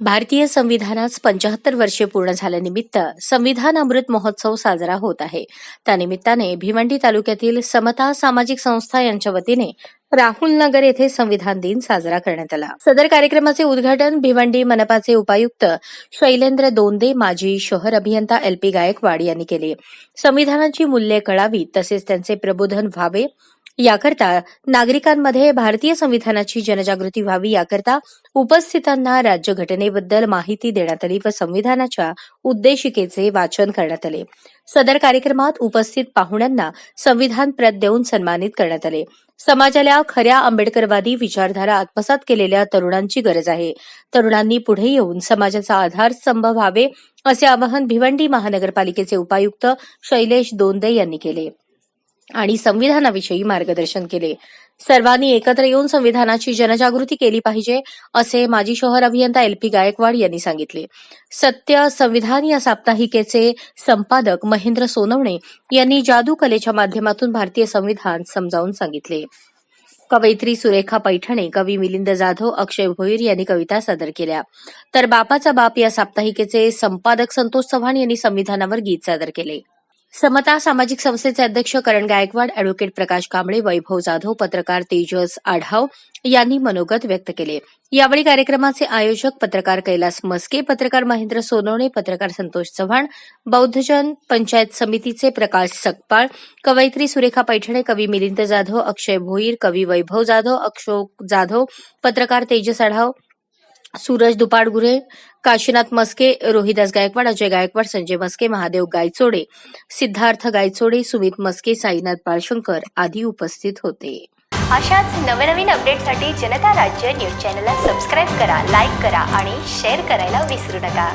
भारतीय संविधानास पंचाहत्तर वर्षे पूर्ण झाल्यानिमित्त संविधान अमृत महोत्सव साजरा होत आहे. त्यानिमित्ताने भिवंडी तालुक्यातील समता सामाजिक संस्था यांच्या वतीने राहुल नगर येथे संविधान दिन साजरा करण्यात आला. सदर कार्यक्रमाचे उद्घाटन भिवंडी मनपाचे उपायुक्त शैलेंद्र दोंदे माजी शहर अभियंता एल पी गायकवाड यांनी केले. संविधानाची मूल्ये कळावी तसेच त्यांचे प्रबोधन व्हावे याकरता नागरिकांमध्ये भारतीय संविधानाची जनजागृती व्हावी याकरता उपस्थितांना राज्यघटनेबद्दल माहिती देण्यात आली व संविधानाच्या उद्देशिकेचे वाचन करण्यात आले. सदर कार्यक्रमात उपस्थित पाहुण्यांना संविधान प्रत देऊन सन्मानित करण्यात आले. समाजाला खऱ्या आंबेडकरवादी विचारधारा आत्मसात केलेल्या तरुणांची गरज आहे. तरुणांनी पुढे येऊन समाजाचा आधारस्तंभ व्हावे असे आवाहन भिवंडी महानगरपालिकेचे उपायुक्त शैलेश दोंदे यांनी केले. आणि संविधानाविषयी मार्गदर्शन केले. सर्वांनी एकत्र येऊन संविधानाची जनजागृती केली पाहिजे असे माजी शहर अभियंता एल पी गायकवाड यांनी सांगितले. सत्य संविधान या साप्ताहिकेचे संपादक महेंद्र सोनवणे यांनी जादू कलेच्या माध्यमातून भारतीय संविधान समजावून सांगितले. कवयित्री सुरेखा पैठणे कवी मिलिंद जाधव अक्षय भोईर यांनी कविता सादर केल्या. तर बापाचा बाप या साप्ताहिकेचे संपादक संतोष चव्हाण यांनी संविधानावर गीत सादर केले. समता सामाजिक संस्थेचे अध्यक्ष करण गायकवाड अॅडव्होकेट प्रकाश कांबळे वैभव जाधव पत्रकार तेजस आढाव यांनी मनोगत व्यक्त केले. यावेळी कार्यक्रमाचे आयोजक पत्रकार कैलास मस्के पत्रकार महेंद्र सोनवणे पत्रकार संतोष चव्हाण बौद्धजन पंचायत समितीचे प्रकाश सकपाळ कवयित्री सुरेखा पैठणे कवी मिलिंद जाधव अक्षय भोईर कवी वैभव जाधव अक्षोक जाधव पत्रकार तेजस आढाव सूरज दुपाडगुरे काशीनाथ मस्के रोहिदास गायकवाड अजय गायकवाड संजय मस्के महादेव गायचोडे सिद्धार्थ गायचोडे सुमित मस्के साईनाथ बाळशंकर आदी उपस्थित होते. अशाच नवनवीन अपडेटसाठी जनता राज्य न्यूज चॅनलला सबस्क्राईब करा लाईक करा आणि शेअर करायला विसरू नका.